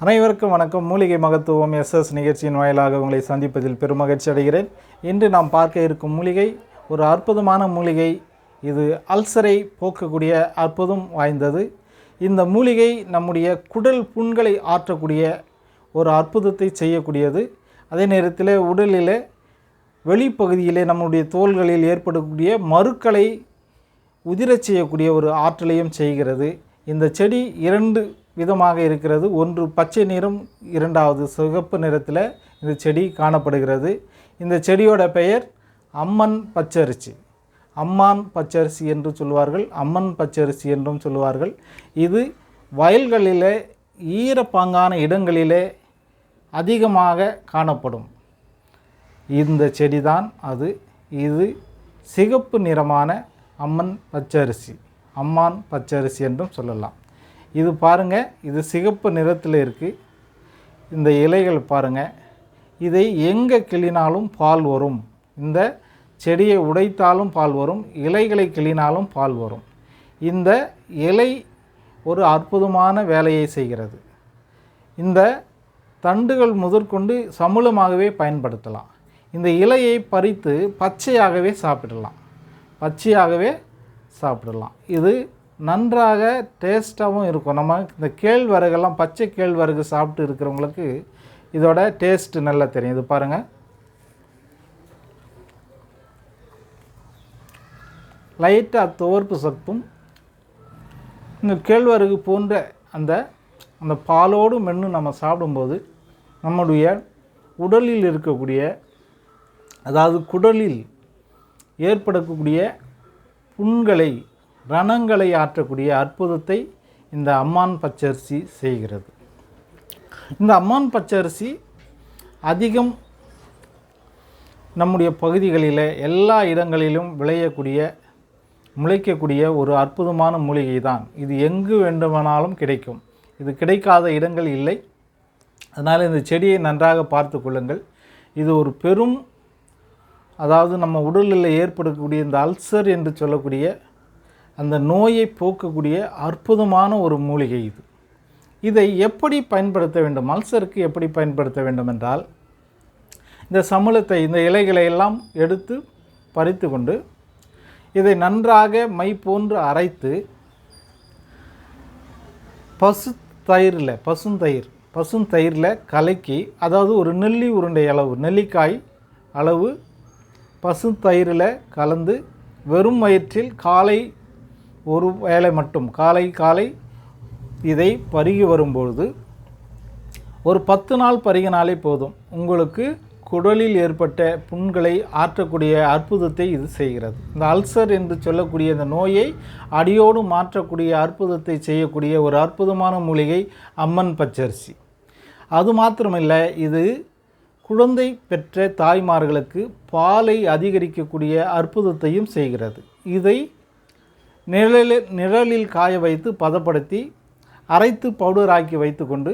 அனைவருக்கும் வணக்கம். மூலிகை மகத்துவம் எஸ்எஸ் நிகழ்ச்சியின் வாயிலாக உங்களை சந்திப்பதில் பெருமகிழ்ச்சி அடைகிறேன். இன்று நாம் பார்க்க இருக்கும் மூலிகை ஒரு அற்புதமான மூலிகை. இது அல்சரை போக்கக்கூடிய அற்புதம் வாய்ந்தது. இந்த மூலிகை நம்முடைய குடல் புண்களை ஆற்றக்கூடிய ஒரு அற்புதத்தை செய்யக்கூடியது. அதே நேரத்தில் உடலில் வெளிப்பகுதியிலே நம்முடைய தோள்களில் ஏற்படக்கூடிய மருக்களை உதிரச் செய்யக்கூடிய ஒரு ஆற்றலையும் செய்கிறது. இந்த செடி இரண்டு விதமாக இருக்கிறது. ஒன்று பச்சை நிறம் இரண்டாவது சிகப்பு நிறத்தில் இந்த செடி காணப்படுகிறது. இந்த செடியோட பெயர் அம்மன் பச்சரிசி. அம்மான் பச்சரிசி என்று சொல்வார்கள். அம்மன் பச்சரிசி என்றும் சொல்வார்கள். இது வயல்களிலே ஈரப்பாங்கான இடங்களிலே அதிகமாக காணப்படும். இந்த செடிதான் அது. இது சிகப்பு நிறமான அம்மன் பச்சரிசி. அம்மான் பச்சரிசி என்றும் சொல்லலாம். இது பாருங்க இது சிகப்பு நிறத்தில் இருக்குது இந்த இலைகள் பாருங்க இதை எங்கே கிளினாலும் பால் வரும். இந்த செடியை உடைத்தாலும் பால் வரும் இலைகளை கிளினாலும் பால் வரும். இந்த இலை ஒரு அற்புதமான வேலையை செய்கிறது. இந்த தண்டுகள் முதற்கொண்டு சமூலமாகவே பயன்படுத்தலாம். இந்த இலையை பறித்து பச்சையாகவே சாப்பிடலாம். பச்சையாகவே சாப்பிடலாம். இது நன்றாக டேஸ்ட்டாகவும் இருக்கும். நம்ம இந்த கேழ்வரகெல்லாம் பச்சை கேழ்வரகு சாப்பிட்டு இருக்கிறவங்களுக்கு இதோட டேஸ்ட்டு நல்லா தெரியும். இது பாருங்கள் லைட்டாக துவர்ப்பு சத்தும் இந்த கேழ்வரகு போன்ற அந்த அந்த பாலோடு மென்று நம்ம சாப்பிடும்போது நம்முடைய உடலில் இருக்கக்கூடிய அதாவது குடலில் ஏற்படக்கூடிய புண்களை ரணங்களை ஆற்றக்கூடிய அற்புதத்தை இந்த அம்மான் பச்சரிசி செய்கிறது. இந்த அம்மான் பச்சரிசி அதிகம் நம்முடைய பகுதிகளில் எல்லா இடங்களிலும் விளையக்கூடிய முளைக்கக்கூடிய ஒரு அற்புதமான மூலிகை தான் இது எங்கு வேண்டுமானாலும் கிடைக்கும். இது கிடைக்காத இடங்கள் இல்லை. அதனால் இந்த செடியை நன்றாக பார்த்து கொள்ளுங்கள். இது ஒரு பெரும் அதாவது நம்ம உடலில் ஏற்படக்கூடிய இந்த அல்சர் என்று சொல்லக்கூடிய அந்த நோயை போக்கக்கூடிய அற்புதமான ஒரு மூலிகை இது. இதை எப்படி பயன்படுத்த வேண்டும்? அல்சருக்கு எப்படி பயன்படுத்த வேண்டும் என்றால் இந்த சமூலத்தை இந்த இலைகளை எல்லாம் எடுத்து பறித்து கொண்டு இதை நன்றாக மை போன்று அரைத்து பசு தயிரில் பசுந்தயிர் பசுந்தயிரில் கலக்கி அதாவது ஒரு நெல்லி உருண்டை அளவு நெல்லிக்காய் அளவு பசுந்தயிரில் கலந்து வெறும் வயிற்றில் காலை ஒரு வேளை மட்டும் காலை காலை இதை பருகி வரும்பொழுது ஒரு பத்து நாள் பருகினாலே போதும். உங்களுக்கு குடலில் ஏற்பட்ட புண்களை ஆற்றக்கூடிய அற்புதத்தை இது செய்கிறது. இந்த அல்சர் என்று சொல்லக்கூடிய இந்த நோயை அடியோடு மாற்றக்கூடிய அற்புதத்தை செய்யக்கூடிய ஒரு அற்புதமான மூலிகை அம்மன் பச்சரிசி. அது மாத்திரமில்லை இது குழந்தை பெற்ற தாய்மார்களுக்கு பாலை அதிகரிக்கக்கூடிய அற்புதத்தையும் செய்கிறது. இதை நிழலில் நிழலில் காய வைத்து பதப்படுத்தி அரைத்து பவுடராக்கி வைத்துக்கொண்டு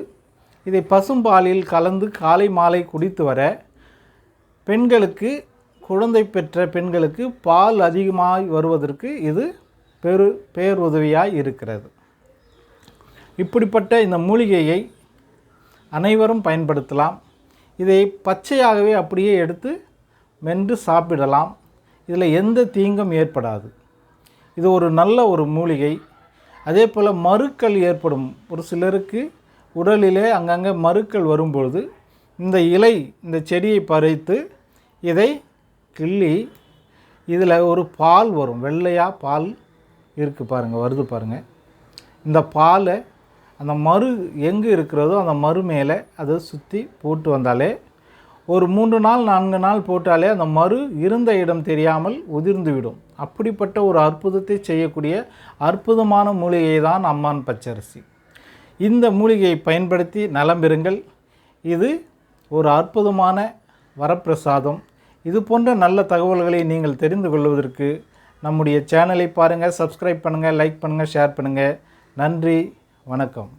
இதை பசும்பாலில் கலந்து காலை மாலை குடித்து வர பெண்களுக்கு குழந்தை பெற்ற பெண்களுக்கு பால் அதிகமாக வருவதற்கு இது பெரு பேருதவியாக இருக்கிறது. இப்படிப்பட்ட இந்த மூலிகையை அனைவரும் பயன்படுத்தலாம். இதை பச்சையாகவே அப்படியே எடுத்து மென்று சாப்பிடலாம். இதில் எந்த தீங்கும் ஏற்படாது. இது ஒரு நல்ல ஒரு மூலிகை. அதே போல் மறுக்கள் ஏற்படும். ஒரு சிலருக்கு உடலிலே அங்கங்கே மறுக்கள் வரும்பொழுது இந்த இலை இந்த செடியை பறித்து இதை கிள்ளி இதில் ஒரு பால் வரும். வெள்ளையாக பால் இருக்குது பாருங்கள் வருது பாருங்கள் இந்த பாலை அந்த மறு எங்கே இருக்கிறதோ அந்த மறு மேலே அதை சுற்றி போட்டு வந்தாலே ஒரு மூன்று நாள் நான்கு நாள் போட்டாலே அந்த மறு இருந்த இடம் தெரியாமல் உதிர்ந்துவிடும். அப்படிப்பட்ட ஒரு அற்புதத்தை செய்யக்கூடிய அற்புதமான மூலிகை தான் அம்மான் பச்சரிசி. இந்த மூலிகையை பயன்படுத்தி நலம் பெறுங்கள். இது ஒரு அற்புதமான வரப்பிரசாதம். இது போன்ற நல்ல தகவல்களை நீங்கள் தெரிந்து கொள்வதற்கு நம்முடைய சேனலை பாருங்கள் சப்ஸ்கிரைப் பண்ணுங்கள் லைக் பண்ணுங்கள் ஷேர் பண்ணுங்கள் நன்றி வணக்கம்.